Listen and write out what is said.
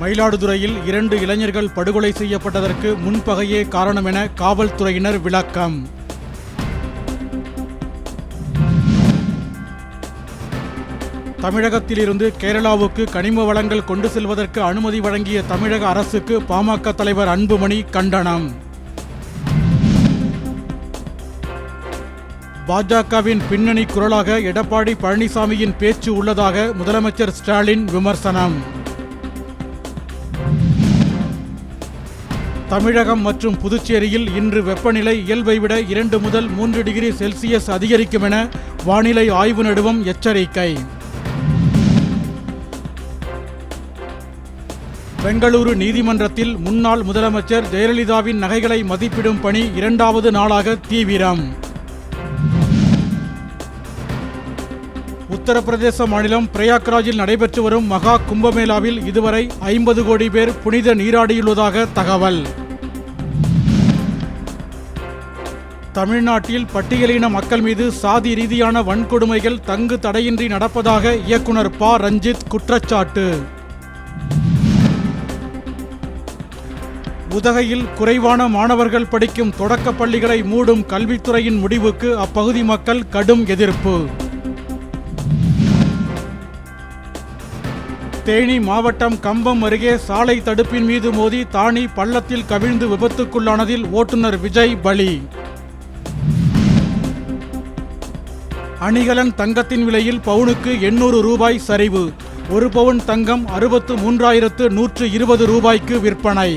மயிலாடுதுறையில் இரண்டு இளைஞர்கள் படுகொலை செய்யப்பட்டதற்கு முன்பகையே காரணம் என காவல்துறையினர் விளக்கம். தமிழகத்திலிருந்து கேரளாவுக்கு கனிம வளங்கள் கொண்டு செல்வதற்கு அனுமதி வழங்கிய தமிழக அரசுக்கு பாமக தலைவர் அன்புமணி கண்டனம். பாஜகவின் பின்னணி குரலாக எடப்பாடி பழனிசாமியின் பேச்சு உள்ளதாக முதலமைச்சர் ஸ்டாலின் விமர்சனம். தமிழகம் மற்றும் புதுச்சேரியில் இன்று வெப்பநிலை இயல்பை விட இரண்டு முதல் மூன்று டிகிரி செல்சியஸ் அதிகரிக்கும் என வானிலை ஆய்வு நடுவம் எச்சரிக்கை. பெங்களூரு நீதிமன்றத்தில் முன்னாள் முதலமைச்சர் ஜெயலலிதாவின் நகைகளை மதிப்பிடும் பணி இரண்டாவது நாளாக தீவிரம். உத்தரப்பிரதேச மாநிலம் பிரயாக்ராஜில் நடைபெற்று வரும் மகா கும்பமேளாவில் இதுவரை ஐம்பது கோடி பேர் புனித நீராடியுள்ளதாக தகவல். தமிழ்நாட்டில் பட்டியலின மக்கள் மீது சாதி ரீதியான வன்கொடுமைகள் தங்கு தடையின்றி நடப்பதாக இயக்குனர் ப. ரஞ்சித் குற்றச்சாட்டு. உதகையில் குறைவான மாணவர்கள் படிக்கும் தொடக்கப் பள்ளிகளை மூடும் கல்வித்துறையின் முடிவுக்கு அப்பகுதி மக்கள் கடும் எதிர்ப்பு. தேனி மாவட்டம் கம்பம் அருகே சாலை தடுப்பின் மீது மோதி தானி பள்ளத்தில் கவிழ்ந்து விபத்துக்குள்ளானதில் ஓட்டுநர் விஜய் பலி. அணிகலன் தங்கத்தின் விலையில் பவுனுக்கு எண்ணூறு ரூபாய் சரிவு. ஒரு பவுன் தங்கம் அறுபத்து மூன்றாயிரத்து நூற்று இருபது ரூபாய்க்கு விற்பனை.